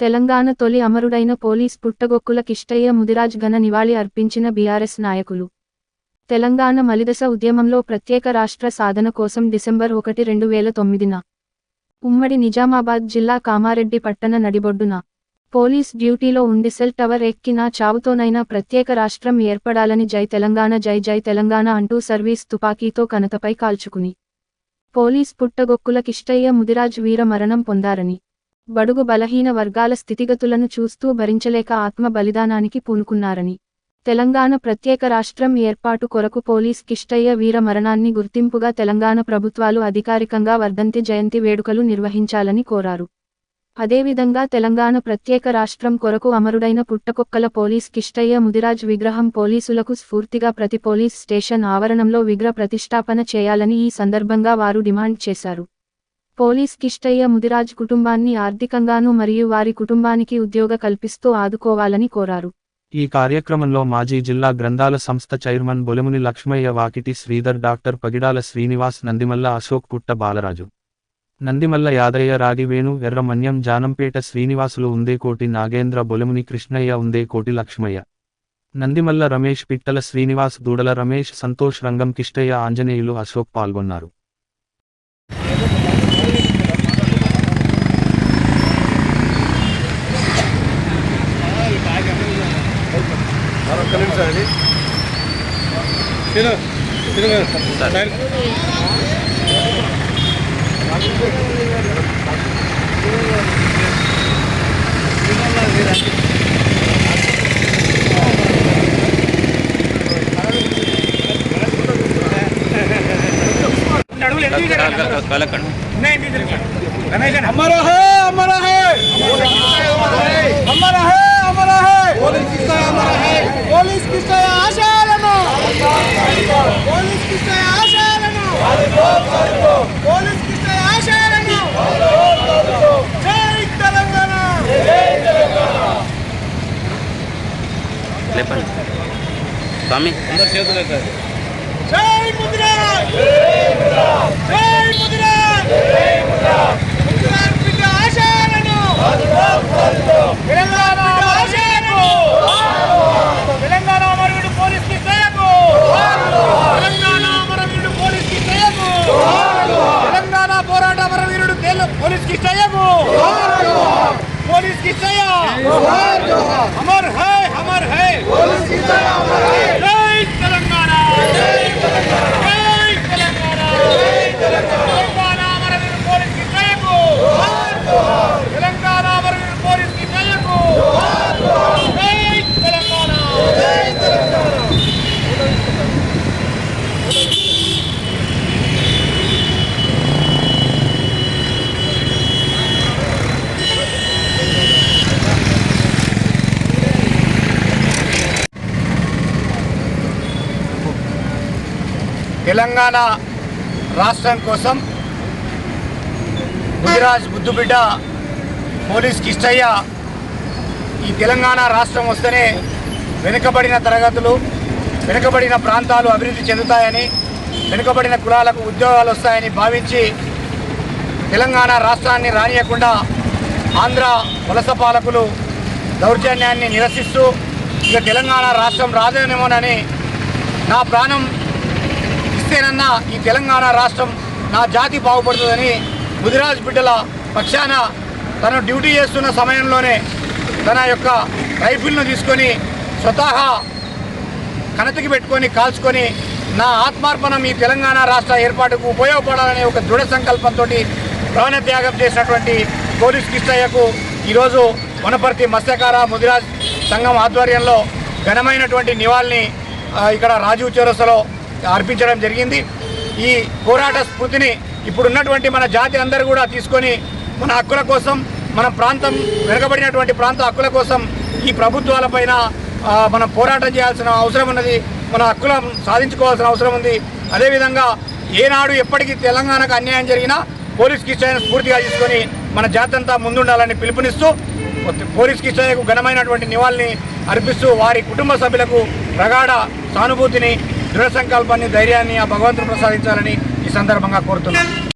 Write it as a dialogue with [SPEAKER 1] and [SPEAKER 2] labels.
[SPEAKER 1] తెలంగాణ తొలి అమరుడైన పోలీస్ పుట్టగొక్కుల కిష్టయ్య ముదిరాజ్ ఘన నివాళి అర్పించిన బీఆర్ఎస్ నాయకులు. తెలంగాణ మలిదశ ఉద్యమంలో ప్రత్యేక రాష్ట్ర సాధన కోసం డిసెంబర్ ఒకటి రెండు వేల తొమ్మిదిన ఉమ్మడి నిజామాబాద్ జిల్లా కామారెడ్డి పట్టణ నడిబొడ్డున పోలీస్ డ్యూటీలో ఉండి సెల్ టవర్ ఎక్కినా చావుతోనైనా ప్రత్యేక రాష్ట్రం ఏర్పడాలని జై తెలంగాణ జై జై తెలంగాణ అంటూ సర్వీస్ తుపాకీతో కనతపై కాల్చుకుని పోలీస్ పుట్టగొక్కుల కిష్టయ్య ముదిరాజ్ వీర మరణం పొందారని బడుగు బలహీన వర్గాల స్థితిగతులను చూస్తూ భరించలేక ఆత్మ బలిదానానికి పూనుకున్నారని. తెలంగాణ ప్రత్యేక రాష్ట్రం ఏర్పాటు కొరకు పోలీస్ కిష్టయ్య వీర మరణాన్ని గుర్తింపుగా తెలంగాణ ప్రభుత్వాలు అధికారికంగా వర్ధంతి జయంతి వేడుకలు నిర్వహించాలని కోరారు. అదేవిధంగా తెలంగాణ ప్రత్యేక రాష్ట్రం కొరకు అమరుడైన పుట్టకొక్కల పోలీస్ కిష్టయ్య ముదిరాజ్ విగ్రహం పోలీసులకు స్ఫూర్తిగా ప్రతి పోలీస్ స్టేషన్ ఆవరణంలో విగ్రహ ప్రతిష్టాపన చేయాలని ఈ సందర్భంగా వారు డిమాండ్ చేశారు. పోలీస్ కిష్టయ్య ముదిరాజ్ కుటుంబాన్ని ఆర్థికంగానూ మరియు వారి కుటుంబానికి ఉద్యోగ కల్పిస్తూ ఆదుకోవాలని కోరారు.
[SPEAKER 2] ఈ కార్యక్రమంలో మాజీ జిల్లా గ్రంథాల సంస్థ చైర్మన్ బొలముని లక్ష్మయ్య వాకిటి శ్రీధర్ డాక్టర్ పగిడాల శ్రీనివాస్ నందిమల్ల అశోక్ పుట్ట బాలరాజు. నందిమల్ల యాదయ్య రాగివేణు ఎర్రమన్యం జానంపేట శ్రీనివాసులు ఉందేకోటి నాగేంద్ర బొలముని కృష్ణయ్య ఉందేకోటి లక్ష్మయ్య. నందిమల్ల రమేష్ పిట్టల శ్రీనివాస్ దూడల రమేష్ సంతోష్ రంగం కిష్టయ్య ఆంజనేయులు అశోక్ పాల్గొన్నారు.
[SPEAKER 3] ఒక్క నిమిషం అండి తిను తిను हमारा है हमारा है
[SPEAKER 4] లేపండి స్వామి.
[SPEAKER 3] జై ముదిరాజ్ జై ముదిరాజ్ ముదిరాజ్ బిడ్డ ఆశాలను తెలంగాణ ఆశాలను తెలంగాణ అమరవీడు పోలీస్ కిస్తయకు తెలంగాణ అమరవీరుడు పోలీస్ కిస్తయకు తెలంగాణ పోరాట అమరవీరుడు తెలు- పోలీస్ కిస్తయకు పోలీస్ కిస్తయ అమర్ హై అమర్ హై జై తెలంగాణ జై తెలంగాణ తెలంగాణ అమరవీరుడు పోలీస్ కిస్తయకు తెలంగాణ అమరవీరుడు పోలీస్ కిస్తయకు జై తెలంగాణ తెలంగాణ రాష్ట్రం కోసం గుజరాజ్ బుద్ధుబిడ్డ పోలీస్ కిష్టయ్య ఈ తెలంగాణ రాష్ట్రం వస్తేనే వెనుకబడిన తరగతులు వెనుకబడిన ప్రాంతాలు అభివృద్ధి చెందుతాయని వెనుకబడిన కులాలకు ఉద్యోగాలు వస్తాయని భావించి తెలంగాణ రాష్ట్రాన్ని రానియకుండా ఆంధ్ర వలస పాలకులు దౌర్జన్యాన్ని నిరసిస్తూ ఇక తెలంగాణ రాష్ట్రం రాదేనేమోనని నా ప్రాణం ఇస్తేనన్నా ఈ తెలంగాణ రాష్ట్రం నా జాతి బాగుపడుతుందని ముదిరాజ్ బిడ్డల పక్షాన తను డ్యూటీ చేస్తున్న సమయంలోనే తన యొక్క రైఫిల్ను తీసుకొని స్వతహా కనతికి పెట్టుకొని కాల్చుకొని నా ఆత్మార్పణం ఈ తెలంగాణ రాష్ట్ర ఏర్పాటుకు ఉపయోగపడాలనే ఒక దృఢ సంకల్పంతో ప్రాణత్యాగం చేసినటువంటి పోలీస్ కిష్టయ్యకు ఈరోజు వనపర్తి మత్స్యకార ముదిరాజ్ సంఘం ఆధ్వర్యంలో ఘనమైనటువంటి నివాళిని ఇక్కడ రాజీవ్ చౌరస్లో అర్పించడం జరిగింది. ఈ పోరాట స్ఫూర్తిని ఇప్పుడున్నటువంటి మన జాతి అందరూ కూడా తీసుకొని మన హక్కుల కోసం మన ప్రాంతం వెనుకబడినటువంటి ప్రాంత హక్కుల కోసం ఈ ప్రభుత్వాలపైన పైన మనం పోరాటం చేయాల్సిన అవసరం ఉన్నది. మన హక్కులను సాధించుకోవాల్సిన అవసరం ఉంది. అదేవిధంగా ఏనాడు ఎప్పటికీ తెలంగాణకు అన్యాయం జరిగినా పోలీస్ కిష్టయ్యను స్ఫూర్తిగా తీసుకొని మన జాతి అంతా ముందుండాలని పిలుపునిస్తూ పోలీస్ కిష్టయ్యకు ఘనమైనటువంటి నివాళిని అర్పిస్తూ వారి కుటుంబ సభ్యులకు ప్రగాఢ సానుభూతిని దృఢ సంకల్పాన్ని ధైర్యాన్ని ఆ భగవంతుడు ప్రసాదించాలని ఈ సందర్భంగా కోరుతున్నాను.